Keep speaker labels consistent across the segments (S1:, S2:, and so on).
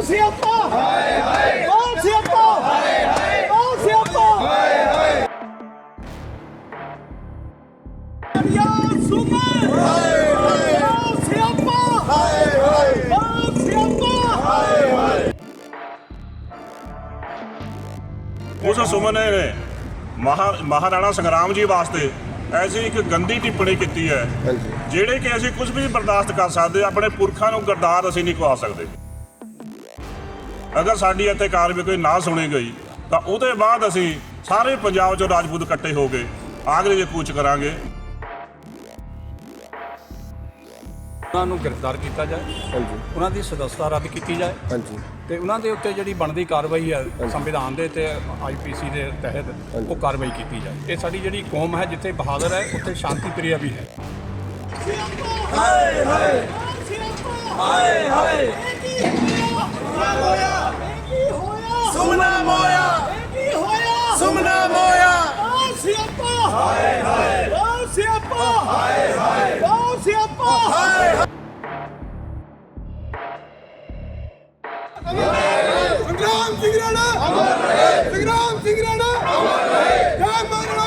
S1: ਬਹੁਤ ਸਿਆਪਾ ਹਾਏ ਹਾਏ ਬਹੁਤ ਸਿਆਪਾ ਹਾਏ ਹਾਏ ਬਹੁਤ ਸਿਆਪਾ ਹਾਏ ਹਾਏ ਯਾ ਸੁਮਨ ਹਾਏ ਹਾਏ ਬਹੁਤ ਸਿਆਪਾ ਹਾਏ ਹਾਏ ਬਹੁਤ ਸਿਆਪਾ ਹਾਏ ਹਾਏ
S2: ਉਸ ਸੁਮਨ ਨੇ ਮਹਾ ਮਹਾਰਾਣਾ ਸੰਗਰਾਮ ਜੀ ਵਾਸਤੇ ਐਸੀ ਇੱਕ ਗੰਦੀ ਟਿੱਪਣੀ ਕੀਤੀ ਹੈ ਜਿਹੜੇ ਕਿ ਅਸੀਂ ਕੁਝ ਵੀ ਬਰਦਾਸ਼ਤ ਕਰ ਸਕਦੇ ਆਪਣੇ ਪੁਰਖਾਂ ਨੂੰ ਗਰਦਾਰ ਅਸੀਂ ਨਹੀਂ ਖਵਾ ਸਕਦੇ। ਅਗਰ ਸਾਡੀ ਇੱਥੇ ਕਾਰਵਾਈ ਕੋਈ ਨਾ ਸੁਣੀ ਗਈ ਤਾਂ ਉਹਦੇ ਬਾਅਦ ਅਸੀਂ ਸਾਰੇ ਪੰਜਾਬ ਚੋਂ ਰਾਜਪੂਤ ਇਕੱਠੇ ਹੋ ਕੇ ਆਗਰੇ ਦੇ ਕੂਚ ਕਰਾਂਗੇ।
S3: ਉਹਨਾਂ ਨੂੰ ਗ੍ਰਿਫਤਾਰ ਕੀਤਾ ਜਾਏ।
S4: ਹਾਂਜੀ।
S3: ਉਹਨਾਂ ਦੀ ਸਦਸਤਾ ਰੱਦ ਕੀਤੀ ਜਾਏ।
S4: ਹਾਂਜੀ।
S3: ਤੇ ਉਹਨਾਂ ਦੇ ਉੱਤੇ ਜਿਹੜੀ ਬਣਦੀ ਕਾਰਵਾਈ ਹੈ ਸੰਵਿਧਾਨ ਦੇ ਤੇ ਆਈਪੀਸੀ ਦੇ ਤਹਿਤ ਉਹ ਕਾਰਵਾਈ ਕੀਤੀ ਜਾਏ। ਇਹ ਸਾਡੀ ਜਿਹੜੀ ਕੌਮ ਹੈ ਜਿੱਥੇ ਬਹਾਦਰ ਹੈ ਉੱਥੇ ਸ਼ਾਂਤੀ ਪ੍ਰਿਆ ਵੀ ਹੈ।
S1: ਹਾਏ ਹਾਏ। ਹਾਏ ਹਾਏ ਸੁਮਨਾ ਮੋਇਆ। ਕੀ ਹੋਇਆ ਸੁਮਨਾ ਮੋਇਆ। ਬਹੁਤ ਸਿਆਪਾ ਹਾਏ ਹਾਏ ਬਹੁਤ ਸਿਆਪਾ ਹਾਏ ਹਾਏ ਬਹੁਤ ਸਿਆਪਾ ਹਾਏ ਸੰਗਰਾਮ ਸਿੰਘ ਰਾਣਾ। ਅਮਰ ਰਹੇ ਸੰਗਰਾਮ ਸਿੰਘ ਰਾਣਾ। ਅਮਰ ਰਹੇ ਜੈ ਮਹਾਰਾਣਾ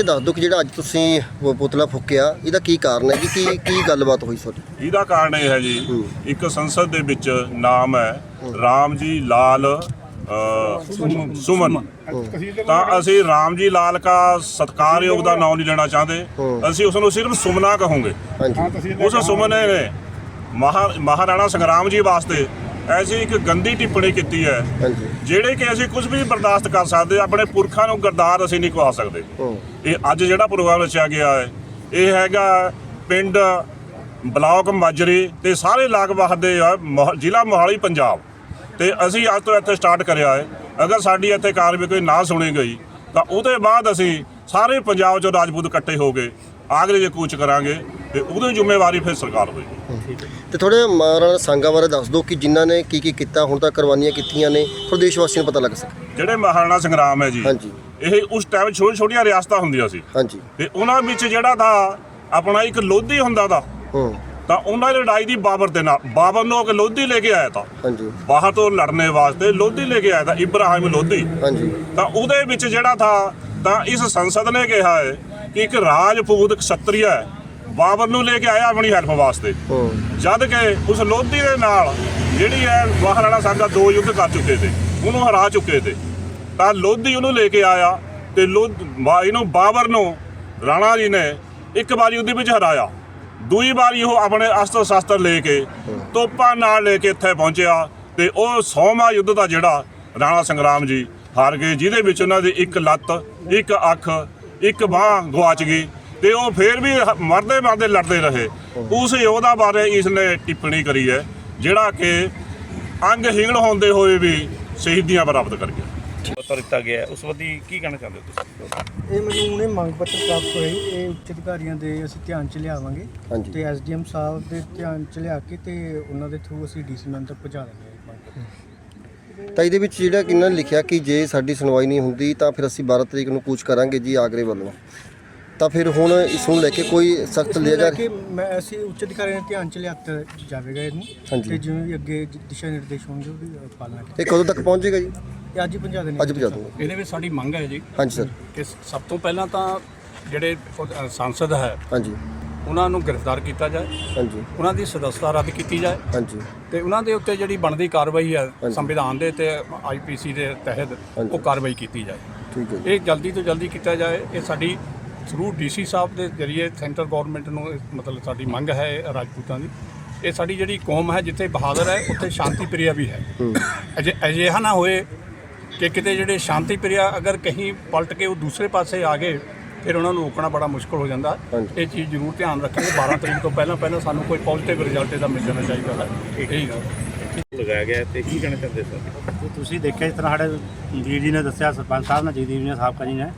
S4: ਇਹ ਦੱਸ ਦਿਓ ਕਿ ਜਿਹੜਾ ਅੱਜ ਤੁਸੀਂ ਉਹ ਪੁਤਲਾ ਫੁੱਕਿਆ ਇਹਦਾ ਕੀ ਕਾਰਨ ਹੈ ਜੀ? ਕੀ ਕੀ ਗੱਲਬਾਤ ਹੋਈ ਤੁਹਾਡੀ?
S2: ਇਹਦਾ ਕਾਰਨ ਇਹ ਹੈ ਜੀ ਇੱਕ ਸੰਸਦ ਦੇ ਵਿੱਚ ਨਾਮ ਹੈ ਰਾਮ ਜੀ ਲਾਲ ਅ, ਸੁਮਨ। ਤਾਂ ਅਸੀਂ ਰਾਮ ਜੀ ਲਾਲ ਕਾ ਸਤਕਾਰਯੋਗ ਦਾ ਨਾਮ ਨਹੀਂ ਲੈਣਾ ਚਾਹਦੇ। ਅਸੀਂ ਉਸ ਨੂੰ ਸਿਰਫ ਸੁਮਨਾ ਕਹੋਗੇ।
S4: ਹਾਂਜੀ।
S2: ਉਸ ਸੁਮਨ ਨੇ ਮਹਾ ਮਹਾਰਾਣਾ ਸੰਗਰਾਮ ਜੀ ਵਾਸਤੇ ਐਸੀ ਇੱਕ ਗੰਦੀ ਟਿੱਪਣੀ ਕੀਤੀ ਹੈ
S4: ਹਾਂਜੀ।
S2: ਜਿਹੜੇ ਕਿ ਅਸੀਂ ਕੁਝ ਵੀ ਬਰਦਾਸ਼ਤ ਕਰ ਸਕਦੇ ਆਪਣੇ ਪੁਰਖਾਂ ਨੂੰ ਗਰਦਾਰ ਅਸੀਂ ਨਹੀਂ ਖਵਾ ਸਕਦੇ। ਇਹ ਅੱਜ ਜਿਹੜਾ ਪ੍ਰੋਗਰਾਮ ਰਚਿਆ ਗਿਆ ਹੈ ਇਹ ਹੈਗਾ ਪਿੰਡ ਬਲਾਕ ਮਾਜਰੀ ਤੇ ਸਾਰੇ ਲਾਗਬਾਹ ਦੇ ਆ, ਜ਼ਿਲ੍ਹਾ ਮੋਹਾਲੀ ਪੰਜਾਬ। ਤੇ ਅਸੀਂ ਅੱਜ ਤੋਂ ਇੱਥੇ ਸਟਾਰਟ ਕਰਿਆ ਹੈ। ਅਗਰ ਸਾਡੀ ਇੱਥੇ ਕਾਰਵਾਈ ਕੋਈ ਨਾ ਸੁਣੀ ਗਈ ਤਾਂ ਉਹਦੇ ਬਾਅਦ ਅਸੀਂ ਸਾਰੇ ਪੰਜਾਬ ਚੋਂ ਰਾਜਪੂਤ ਇਕੱਠੇ ਹੋ ਕੇ ਆਗਰੇ ਦੇ ਕੂਚ ਕਰਾਂਗੇ ਤੇ ਉਹਦੀ ਜ਼ਿੰਮੇਵਾਰੀ ਫਿਰ ਸਰਕਾਰ ਹੋਏਗੀ।
S4: ਤੇ ਥੋੜੇ ਮਹਾਰਾਣਾ ਸੰਘਾਂ ਬਾਰੇ ਦੱਸ ਦਿਓ ਕਿ ਜਿਨ੍ਹਾਂ ਨੇ ਕੀ ਕੀ ਕੀਤਾ ਹੁਣ ਤੱਕ ਕੁਰਬਾਨੀਆਂ ਕੀਤੀਆਂ ਨੇ ਥੋੜੇ ਦੇਸ਼ ਵਾਸੀਆਂ ਨੂੰ ਪਤਾ ਲੱਗ ਸਕੇ।
S2: ਜਿਹੜੇ ਮਹਾਰਾਣਾ ਸੰਗਰਾਮ ਹੈ ਜੀ
S4: ਹਾਂਜੀ।
S2: ਇਹ ਉਸ ਟਾਈਮ ਛੋਟੀ ਛੋਟੀਆਂ ਰਿਆਸਤਾਂ ਹੁੰਦੀਆਂ ਸੀ।
S4: ਹਾਂਜੀ।
S2: ਤੇ ਉਹਨਾਂ ਵਿੱਚ ਜਿਹੜਾ ਦਾ ਆਪਣਾ ਇੱਕ ਲੋਧੀ ਹੁੰਦਾ ਦਾ
S4: ਹੂੰ।
S2: ਤਾਂ ਉਹਨਾਂ ਦੀ ਲੜਾਈ ਦੀ ਬਾਬਰ ਦੇ ਨਾਲ ਬਾਬਰ ਨੂੰ ਇੱਕ ਲੋਧੀ ਲੈ ਕੇ ਆਇਆ ਤਾਂ।
S4: ਹਾਂਜੀ।
S2: ਬਾਹਰ ਤੋਂ ਲੜਨੇ ਵਾਸਤੇ ਲੋਧੀ ਲੈ ਕੇ ਆਇਆ ਤਾਂ ਇਬਰਾਹਿਮ ਲੋਧੀ।
S4: ਹਾਂਜੀ।
S2: ਤਾਂ ਉਹਦੇ ਵਿੱਚ ਜਿਹੜਾ ਥਾ ਤਾਂ ਇਸ ਸੰਸਦ ਨੇ ਕਿਹਾ ਹੈ ਕਿ ਇੱਕ ਰਾਜਪੂਤ ਹੈ ਬਾਬਰ ਨੂੰ ਲੈ ਕੇ ਆਇਆ ਆਪਣੀ ਹੈਲਪ ਵਾਸਤੇ। ਜਦ ਕਿ ਉਸ ਲੋਧੀ ਦੇ ਨਾਲ ਜਿਹੜੀ ਹੈ ਮਹਾਰਾਣਾ ਸਾਹਿਬ ਦਾ ਦੋ ਯੁੱਧ ਕਰ ਚੁੱਕੇ ਤੇ ਉਹਨੂੰ ਹਰਾ ਚੁੱਕੇ ਤੇ ਤਾਂ ਲੋਧੀ ਉਹਨੂੰ ਲੈ ਕੇ ਆਇਆ ਤੇ ਇਹਨੂੰ ਬਾਬਰ ਨੂੰ ਰਾਣਾ ਜੀ ਨੇ ਇੱਕ ਵਾਰੀ ਉਹਦੇ ਵਿੱਚ ਹਰਾਇਆ। ਦੂਈ ਵਾਰੀ ਉਹ ਆਪਣੇ ਅਸਤਰ ਸ਼ਸਤਰ ਲੈ ਕੇ ਤੋਪਾਂ ਨਾਲ ਲੈ ਕੇ ਇੱਥੇ ਪਹੁੰਚਿਆ ਤੇ ਉਹ ਸੌਵਾਂ ਯੁੱਧ ਦਾ ਜਿਹੜਾ ਰਾਣਾ ਸੰਗਰਾਮ ਜੀ ਹਾਰ ਗਏ ਜਿਹਦੇ ਵਿੱਚ ਉਹਨਾਂ ਦੀ ਇੱਕ ਲੱਤ ਇੱਕ ਅੱਖ ਇੱਕ ਬਾਹ ਗਵਾਚ ਗਈ ਤੇ ਉਹ ਫੇਰ ਵੀ ਮਰਦੇ ਮਰਦੇ ਲੜਦੇ ਰਹੇ। ਉਸ ਯੋਧਾ ਬਾਰੇ ਇਸ ਨੇ ਟਿੱਪਣੀ ਕਰੀ ਹੈ ਜਿਹੜਾ ਕਿ ਅੰਗਹੀਣ ਹੁੰਦੇ ਹੋਏ ਵੀ ਸ਼ਹੀਦੀਆਂ ਪ੍ਰਾਪਤ ਕਰ ਗਿਆ।
S5: ਪੱਤਰ ਦਿੱਤਾ ਗਿਆ ਉਸ ਸੰਬੰਧੀ ਕੀ ਕਹਿਣਾ ਚਾਹੁੰਦੇ ਹੋ ਤੁਸੀਂ?
S6: ਇਹ ਮੈਨੂੰ ਹੁਣੇ ਮੰਗ ਪੱਤਰ ਪ੍ਰਾਪਤ ਹੋਏ। ਇਹ ਉੱਚ ਅਧਿਕਾਰੀਆਂ ਦੇ ਅਸੀਂ ਧਿਆਨ ਚ ਲਿਆਵਾਂਗੇ। ਤੇ ਐਸਡੀਐਮ ਸਾਹਿਬ ਦੇ ਧਿਆਨ ਚ ਲਿਆ ਕੇ ਤੇ ਉਹਨਾਂ ਦੇ ਥਰੂ ਅਸੀਂ ਡੀਸੀ ਮੈਮ ਤੱਕ ਪਹੁੰਚਾ ਪੱਤਰ
S4: ਤਾਂ ਇਹਦੇ ਵਿੱਚ ਜਿਹੜਾ ਕਿ ਇਹਨਾਂ ਨੇ ਲਿਖਿਆ ਕਿ ਜੇ ਸਾਡੀ ਸੁਣਵਾਈ ਨਹੀਂ ਹੁੰਦੀ ਤਾਂ ਫਿਰ ਅਸੀਂ 12 ਤਰੀਕ ਨੂੰ ਕੂਚ ਕਰਾਂਗੇ ਜੀ ਆਗਰੇ ਵੱਲੋਂ। ਤਾਂ ਫਿਰ ਹੁਣ ਇਸ ਨੂੰ ਲੈ ਕੇ ਕੋਈ ਸਖਤ ਲਿਆ ਜਾ
S6: ਕੇ ਮੈਂ ਅਸੀਂ ਉੱਚ ਅਧਿਕਾਰੀਆਂ ਦੇ ਧਿਆਨ ਚ ਲਿਆਤਾ ਜਾਵੇਗਾ ਇਹਨੂੰ।
S4: ਹਾਂਜੀ।
S6: ਤੇ ਜਿਵੇਂ ਵੀ ਅੱਗੇ ਦਿਸ਼ਾ ਨਿਰਦੇਸ਼ ਹੋਣਗੇ ਉਹਦੀ ਪਾਲਣਾ ਕੀਤੀ
S4: ਇਹ ਕਦੋਂ ਤੱਕ ਪਹੁੰਚੇਗਾ ਜੀ?
S6: ਇਹ ਅੱਜ ਹੀ ਪਹੁੰਚਾ ਦੇਣੇ
S4: ਅੱਜ ਪਹੁੰਚਾ ਦੂੰਗਾ
S3: ਇਹਦੇ ਵਿੱਚ ਸਾਡੀ ਮੰਗ ਹੈ ਜੀ
S4: ਹਾਂਜੀ ਸਰ।
S3: ਕਿ ਸਭ ਤੋਂ ਪਹਿਲਾਂ ਤਾਂ ਜਿਹੜੇ ਉਹ, ਅ, ਸੰਸਦ ਹੈ
S4: ਹਾਂਜੀ।
S3: ਉਹਨਾਂ ਨੂੰ ਗ੍ਰਿਫਤਾਰ ਕੀਤਾ ਜਾਏ।
S4: ਹਾਂਜੀ।
S3: ਉਹਨਾਂ ਦੀ ਸਦਸਤਾ ਰੱਦ ਕੀਤੀ ਜਾਏ।
S4: ਹਾਂਜੀ।
S3: ਤੇ ਉਹਨਾਂ ਦੇ ਉੱਤੇ ਜਿਹੜੀ ਬਣਦੀ ਕਾਰਵਾਈ ਹੈ ਸੰਵਿਧਾਨ ਦੇ ਤੇ ਆਈਪੀਸੀ ਦੇ ਤਹਿਤ ਉਹ ਕਾਰਵਾਈ ਕੀਤੀ ਜਾਏ।
S4: ਠੀਕ ਹੈ
S3: ਇਹ ਜਲਦੀ ਤੋਂ ਜਲਦੀ ਕੀਤਾ ਜਾਏ। ਇਹ ਸਾਡੀ ਥਰੂ ਡੀਸੀ ਸਾਹਿਬ ਦੇ ਜਰੀਏ ਸੈਂਟਰ ਗਵਰਨਮੈਂਟ ਨੂੰ ਇਹ ਮਤਲਬ ਸਾਡੀ ਮੰਗ ਹੈ ਰਾਜਪੂਤਾਂ ਦੀ। ਇਹ ਸਾਡੀ ਜਿਹੜੀ ਕੌਮ ਹੈ ਜਿੱਥੇ ਬਹਾਦਰ ਹੈ ਉੱਥੇ ਸ਼ਾਂਤੀ ਪ੍ਰਿਆ ਵੀ ਹੈ। ਅਜੇ ਅਜਿਹਾ ਨਾ ਹੋਏ ਕਿ ਕਿਤੇ ਜਿਹੜੇ ਸ਼ਾਂਤੀ ਪ੍ਰਿਆ ਅਗਰ ਕਹੀਂ ਪਲਟ ਕੇ ਉਹ ਦੂਸਰੇ ਪਾਸੇ ਆ ਗਏ ਫਿਰ ਉਹਨਾਂ ਨੂੰ ਰੋਕਣਾ ਬੜਾ ਮੁਸ਼ਕਲ ਹੋ ਜਾਂਦਾ। ਇਹ ਚੀਜ਼ ਜ਼ਰੂਰ ਧਿਆਨ ਰੱਖਾਂਗੇ 12 ਤਰੀਕ ਤੋਂ ਪਹਿਲਾਂ ਪਹਿਲਾਂ ਸਾਨੂੰ ਕੋਈ ਪੋਜ਼ਿਟਿਵ ਰਿਜ਼ਲਟ ਇਹਦਾ ਮਿਲ ਜਾਣਾ ਚਾਹੀਦਾ ਹੈ। ਗੱਲ।
S5: ਲਗਾਇਆ ਗਿਆ ਤੇ ਕੀ ਕਹਿਣਾ ਚਾਹੁੰਦੇ ਸਰ?
S7: ਤੇ ਤੁਸੀਂ ਦੇਖਿਆ ਜਿਸ ਤਰ੍ਹਾਂ ਸਾਡੇ ਵੀਰ ਜੀ ਨੇ ਦੱਸਿਆ ਸਰਪੰਚ ਸਾਹਿਬ ਨੇ ਜਗਦੀਪ ਜੀ ਨੇ ਸਾਬਕਾ ਜੀ ਨੇ।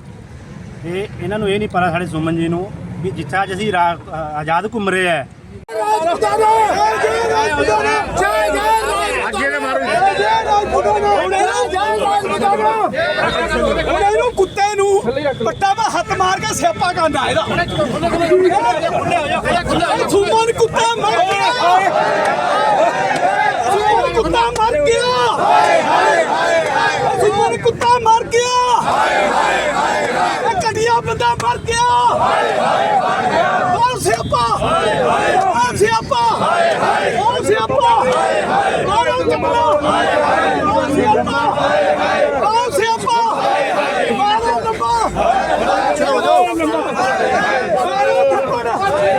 S7: ਇਹ ਇਹਨਾਂ ਨੂੰ ਇਹ ਨਹੀਂ ਪਤਾ ਸਾਡੇ ਸੁਮਨ ਜੀ ਨੂੰ ਵੀ ਜਿੱਥੇ ਅੱਜ ਅਸੀਂ ਆਜ਼ਾਦ ਘੁੰਮ ਰਹੇ ਆ
S1: ਰਾਜਪੂਤਾਨਾ ਜੈ। ਰਾਜਪੂਤਾਨਾ ਪੱਟਾ ਵਾ, ਹੱਥ ਮਾਰ ਕੇ ਸਿਆਪਾ ਕਰਨਾ ਇਹਦਾ। ਸੁਮਨ ਕੁੱਤਾ ਮਰ ਗਿਆ। ਸੁਮਨ ਕੁੱਤਾ ਮਰ ਗਿਆ। ਸੁਮਨ ਕੁੱਤਾ ਮਰ ਗਿਆ। ਇਹ ਕੜੀਆ ਬੰਦਾ ਮਰ ਗਿਆ। ਹੋਰ ਸਿਆਪਾ। ਹੋਰ ਸਿਆਪਾ। ਹੋਰ ਸਿਆਪਾ। ਮਾਰੋ ਜਮਨਾ ਹੋਰ ਸਿਆਪਾ।